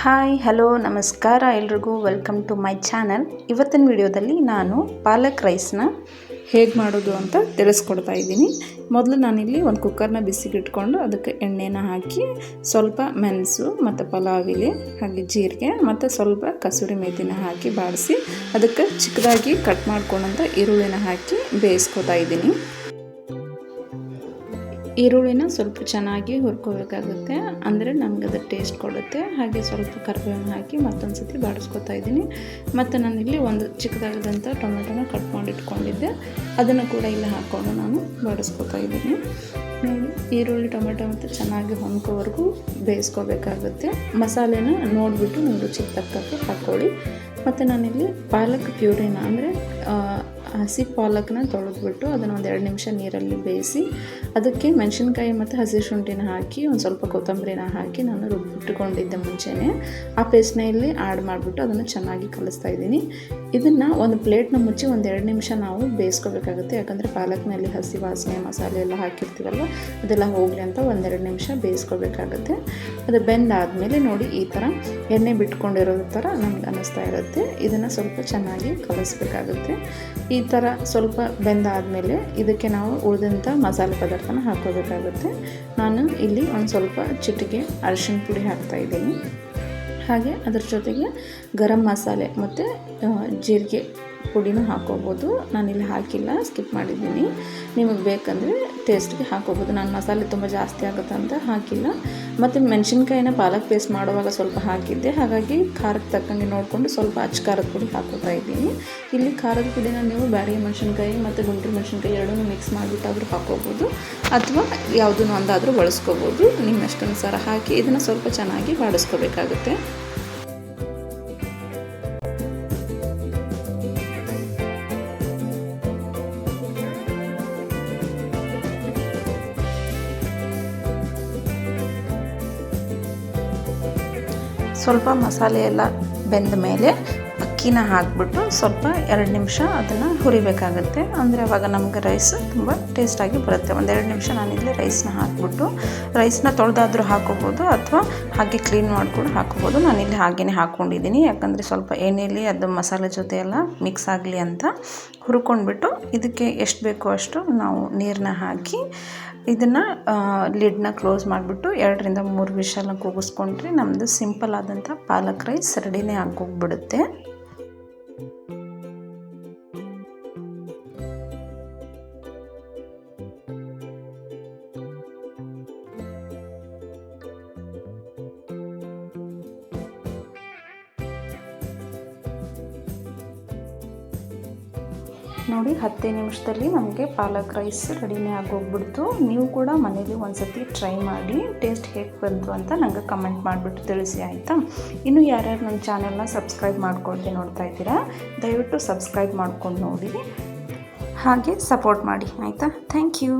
Hi hello ನಮಸ್ಕಾರ ಎಲ್ರಿಗೂ. Welcome to my channel ಇವತ್ತಿನ ವಿಡಿಯೋದಲ್ಲಿ ನಾನು ಪಾಲಕ್ ರೈಸ್ನ ಹೇಗೆ ಮಾಡೋದು ಅಂತ ತಿಳಿಸ್ಕೊಡ್ತಾ ಇದ್ದೀನಿ. ಮೊದಲು ನಾನಿಲ್ಲಿ ಒಂದು ಕುಕ್ಕರ್ನ ಬಿಸಿಗಿಟ್ಕೊಂಡು ಅದಕ್ಕೆ ಎಣ್ಣೆನ ಹಾಕಿ ಸ್ವಲ್ಪ ಮೆಣಸು ಮತ್ತು ಪಲಾವ್ ಎಲೆ ಹಾಗೆ ಜೀರಿಗೆ ಮತ್ತು ಸ್ವಲ್ಪ ಕಸೂರಿ ಮೇಥಿನ ಹಾಕಿ ಬಾಡಿಸಿ ಅದಕ್ಕೆ ಚಿಕ್ಕದಾಗಿ ಕಟ್ ಮಾಡ್ಕೊಂಡಂಥ ಈರುಳ್ಳಿನ ಹಾಕಿ ಬೇಯಿಸ್ಕೊತಾ ಇದ್ದೀನಿ. ಈರುಳ್ಳಿನ ಸ್ವಲ್ಪ ಚೆನ್ನಾಗಿ ಹುರ್ಕೋಬೇಕಾಗುತ್ತೆ. ಅಂದರೆ ನಮ್ಗೆ ಅದು ಟೇಸ್ಟ್ ಕೊಡುತ್ತೆ. ಹಾಗೆ ಸ್ವಲ್ಪ ಕರ್ಬೇವನ್ನು ಹಾಕಿ ಮತ್ತೊಂದು ಸತಿ ಬಾಡಿಸ್ಕೊತಾ ಇದ್ದೀನಿ. ಮತ್ತು ನಾನಿಲ್ಲಿ ಒಂದು ಚಿಕ್ಕದಾಗದಂಥ ಟೊಮೆಟೊನ ಕಟ್ ಮಾಡಿ ಇಟ್ಕೊಂಡಿದ್ದೆ ಅದನ್ನು ಕೂಡ ಇಲ್ಲಿ ಹಾಕ್ಕೊಂಡು ನಾನು ಬಾಡಿಸ್ಕೊತಾ ಇದ್ದೀನಿ. ಈರುಳ್ಳಿ, ಟೊಮೆಟೊ ಮತ್ತು ಚೆನ್ನಾಗಿ ಹೊಂದ್ಕೋವರೆಗೂ ಬೇಯಿಸ್ಕೋಬೇಕಾಗುತ್ತೆ. ಮಸಾಲೆನ ನೋಡಿಬಿಟ್ಟು ನೀವು ರುಚಿಗೆ ತಕ್ಕಂತೆ ಹಾಕ್ಕೊಳ್ಳಿ ಮತ್ತು ನಾನಿಲ್ಲಿ ಪಾಲಕ್ ಪ್ಯೂರಿನ ಅಂದರೆ ಹಸಿ ಪಾಲಕ್ನ ತೊಳೆದ್ಬಿಟ್ಟು ಅದನ್ನು ಒಂದು ಎರಡು ನಿಮಿಷ ನೀರಲ್ಲಿ ಬೇಯಿಸಿ ಅದಕ್ಕೆ ಮೆಣಸಿನ್ಕಾಯಿ ಮತ್ತು ಹಸಿ ಶುಂಠಿನ ಹಾಕಿ ಒಂದು ಸ್ವಲ್ಪ ಕೊತ್ತಂಬರಿನ ಹಾಕಿ ನಾನು ರುಬ್ಬಿಟ್ಟುಕೊಂಡಿದ್ದೆ ಮುಂಚೆನೇ. ಆ ಪೇಸ್ಟ್ನ ಇಲ್ಲಿ ಆ್ಯಡ್ ಮಾಡಿಬಿಟ್ಟು ಅದನ್ನು ಚೆನ್ನಾಗಿ ಕಲಿಸ್ತಾ ಇದ್ದೀನಿ. ಇದನ್ನು ಒಂದು ಪ್ಲೇಟ್ನ ಮುಚ್ಚಿ ಒಂದು ಎರಡು ನಿಮಿಷ ನಾವು ಬೇಯಿಸ್ಕೋಬೇಕಾಗುತ್ತೆ. ಯಾಕಂದರೆ ಪಾಲಕ್ನಲ್ಲಿ ಹಸಿ ವಾಸನೆ, ಮಸಾಲೆ ಎಲ್ಲ ಹಾಕಿರ್ತೀವಲ್ವ, ಅದೆಲ್ಲ ಹೋಗಲಿ ಅಂತ ಒಂದೆರಡು ನಿಮಿಷ ಬೇಯಿಸ್ಕೋಬೇಕಾಗುತ್ತೆ. ಅದು ಬೆಂದಾದಮೇಲೆ ನೋಡಿ ಈ ಥರ ಎಣ್ಣೆ ಬಿಟ್ಕೊಂಡಿರೋ ಥರ ನಮ್ಗೆ ಅನ್ನಿಸ್ತಾ ಇರುತ್ತೆ. ಇದನ್ನು ಸ್ವಲ್ಪ ಚೆನ್ನಾಗಿ ಕಲಿಸ್ಬೇಕಾಗುತ್ತೆ. ಈ ಥರ ಸ್ವಲ್ಪ ಬೆಂದಾದಮೇಲೆ ಇದಕ್ಕೆ ನಾವು ಉಳಿದಂಥ ಮಸಾಲೆ ಪದಾರ್ಥನ ಹಾಕೋಬೇಕಾಗುತ್ತೆ. ನಾನು ಇಲ್ಲಿ ಒಂದು ಸ್ವಲ್ಪ ಚಿಟಿಕೆ ಅರಿಶಿಣ ಪುಡಿ ಹಾಕ್ತಾಯಿದ್ದೀನಿ ಹಾಗೆ ಅದ್ರ ಜೊತೆಗೆ ಗರಂ ಮಸಾಲೆ ಮತ್ತು ಜೀರಿಗೆ ಪುಡಿನೂ ಹಾಕೋಬೋದು. ನಾನಿಲ್ಲಿ ಹಾಕಿಲ್ಲ, ಸ್ಕಿಪ್ ಮಾಡಿದ್ದೀನಿ. ನಿಮಗೆ ಬೇಕಂದರೆ ಟೇಸ್ಟ್ಗೆ ಹಾಕೋಬೋದು. ನಾನು ಮಸಾಲೆ ತುಂಬ ಜಾಸ್ತಿ ಆಗುತ್ತೆ ಅಂತ ಹಾಕಿಲ್ಲ. ಮತ್ತು ಮೆಣಸಿನ್ಕಾಯಿನ ಪಾಲಕ್ ಪೇಸ್ಟ್ ಮಾಡುವಾಗ ಸ್ವಲ್ಪ ಹಾಕಿದ್ದೆ. ಹಾಗಾಗಿ ಖಾರಕ್ಕೆ ತಕ್ಕಂಗೆ ನೋಡಿಕೊಂಡು ಸ್ವಲ್ಪ ಅಚ್ಚ ಖಾರದ ಪುಡಿ ಹಾಕೋತಾ ಇದ್ದೀನಿ. ಇಲ್ಲಿ ಖಾರದ ಪುಡಿನ ನೀವು ಬ್ಯಾಡಿ ಮೆಣಸಿನ್ಕಾಯಿ ಮತ್ತು ಗುಂಟೂರು ಮೆಣಸಿನ್ಕಾಯಿ ಎರಡನ್ನೂ ಮಿಕ್ಸ್ ಮಾಡಿಬಿಟ್ಟಾದರೂ ಹಾಕೋಬೋದು. ಅಥವಾ ಯಾವುದನ್ನು ಒಂದಾದರೂ ಬಳಸ್ಕೋಬೋದು. ನಿಮ್ಮ ಅನುಸಾರ ಹಾಕಿ ಇದನ್ನು ಸ್ವಲ್ಪ ಚೆನ್ನಾಗಿ ಬಾಡಿಸ್ಕೋಬೇಕಾಗುತ್ತೆ. ಸ್ವಲ್ಪ ಮಸಾಲೆ ಎಲ್ಲ ಬೆಂದ ಮೇಲೆ ಅಕ್ಕಿನ ಹಾಕಿಬಿಟ್ಟು ಸ್ವಲ್ಪ ಎರಡು ನಿಮಿಷ ಅದನ್ನು ಹುರಿಬೇಕಾಗುತ್ತೆ. ಅಂದರೆ ಅವಾಗ ನಮಗೆ ರೈಸ್ ತುಂಬ ಟೇಸ್ಟಾಗಿ ಬರುತ್ತೆ. ಒಂದೆರಡು ನಿಮಿಷ ನಾನಿಲ್ಲಿ ರೈಸ್ನ ಹಾಕಿಬಿಟ್ಟು ರೈಸ್ನ ತೊಳೆದಾದರೂ ಹಾಕೋಬೋದು ಅಥವಾ ಹಾಗೆ ಕ್ಲೀನ್ ಮಾಡಿಕೊಂಡು ಹಾಕೋಬೋದು. ನಾನಿಲ್ಲಿ ಹಾಗೆಯೇ ಹಾಕ್ಕೊಂಡಿದ್ದೀನಿ. ಯಾಕಂದರೆ ಸ್ವಲ್ಪ ಎಣ್ಣೆಯಲ್ಲಿ ಅದು ಮಸಾಲೆ ಜೊತೆ ಎಲ್ಲ ಮಿಕ್ಸ್ ಆಗಲಿ ಅಂತ ಹುರ್ಕೊಂಡ್ಬಿಟ್ಟು ಇದಕ್ಕೆ ಎಷ್ಟು ಬೇಕೋ ಅಷ್ಟು ನಾವು ನೀರನ್ನ ಹಾಕಿ ಇದನ್ನು ಲಿಡ್ನ ಕ್ಲೋಸ್ ಮಾಡಿಬಿಟ್ಟು ಎರಡರಿಂದ ಮೂರು ವಿಷಲ್ನ ಕೂಗಿಸ್ಕೊಂಡ್ರೆ ನಮ್ಮದು ಸಿಂಪಲ್ ಆದಂಥ ಪಾಲಕ್ ರೈಸ್ ರೆಡಿನೇ ಆಗೋಗ್ಬಿಡುತ್ತೆ. Thank you. ನೋಡಿ, ಹತ್ತೇ ನಿಮಿಷದಲ್ಲಿ ನಮಗೆ ಪಾಲಕ್ ರೈಸ್ ರೆಡಿನೇ ಆಗೋಗ್ಬಿಡ್ತು. ನೀವು ಕೂಡ ಮನೇಲಿ ಒಂದು ಸತಿ ಟ್ರೈ ಮಾಡಿ, ಟೇಸ್ಟ್ ಹೇಗೆ ಬಂತು ಅಂತ ನನಗೆ ಕಮೆಂಟ್ ಮಾಡಿಬಿಟ್ಟು ತಿಳಿಸಿ, ಆಯಿತಾ? ಇನ್ನು ಯಾರ್ಯಾರು ನನ್ನ ಚಾನೆಲ್ನ ಸಬ್ಸ್ಕ್ರೈಬ್ ಮಾಡ್ಕೊಳ್ತೀನಿ ನೋಡ್ತಾ ಇದ್ದೀರಾ, ದಯವಿಟ್ಟು ಸಬ್ಸ್ಕ್ರೈಬ್ ಮಾಡ್ಕೊಂಡು ನೋಡಿ. ಹಾಗೆ ಸಪೋರ್ಟ್ ಮಾಡಿ, ಆಯಿತಾ? Thank you.